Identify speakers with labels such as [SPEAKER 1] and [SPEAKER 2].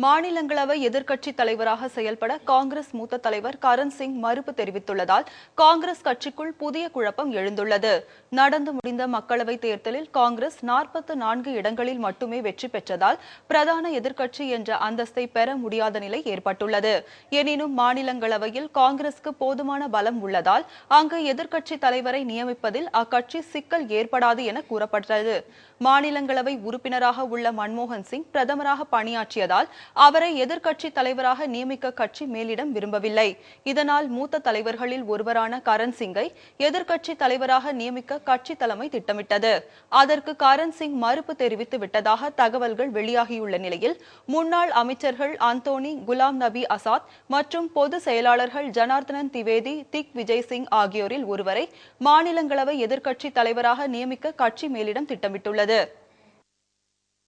[SPEAKER 1] மாநிலங்களவை எதிர்க்கட்சித் தலைவராக செயல்பட காங்கிரஸ் மூத்த தலைவர் கரண் சிங் மறுப்பு தெரிவித்துள்ளதால் காங்கிரஸ் கட்சிக்குள் புதிய குழப்பம் எழுந்துள்ளது. நடந்து முடிந்த மக்களவைத் தேர்தலில் காங்கிரஸ் நாற்பத்து நான்கு இடங்களில் மட்டுமே வெற்றி பெற்றதால் பிரதான எதிர்க்கட்சி என்ற அந்தஸ்தை பெற முடியாத நிலை ஏற்பட்டுள்ளது. எனினும் மாநிலங்களவையில் காங்கிரஸ்க்கு போதுமான பலம் உள்ளதால் அங்கு எதிர்க்கட்சித் தலைவரை நியமிப்பதில் அக்கட்சி சிக்கல் ஏற்படாது என கூறப்பட்டது. மாநிலங்களவை உறுப்பினராக உள்ள மன்மோகன் சிங் பிரதமராக பணியாற்றியதால் அவரை எதிர்க்கட்சி தலைவராக நியமிக்க கட்சி மேலிடம் விரும்பவில்லை. இதனால் மூத்த தலைவர்களில் ஒருவரான கரண் சிங்கை எதிர்க்கட்சி தலைவராக நியமிக்க கட்சி தலைமை திட்டமிட்டது. அதற்கு கரண் சிங் மறுப்பு தெரிவித்து விட்டதாக தகவல்கள் வெளியாகியுள்ள நிலையில் முன்னாள் அமைச்சர்கள் அந்தோனி குலாம் நபி அசாத் மற்றும் பொது செயலாளர்கள் ஜனார்தனன் திவேதி திக் விஜய் சிங் ஆகியோரில் ஒருவரை மாநிலங்களவை எதிர்க்கட்சி தலைவராக நியமிக்க கட்சி மேலிடம் திட்டமிட்டுள்ளது.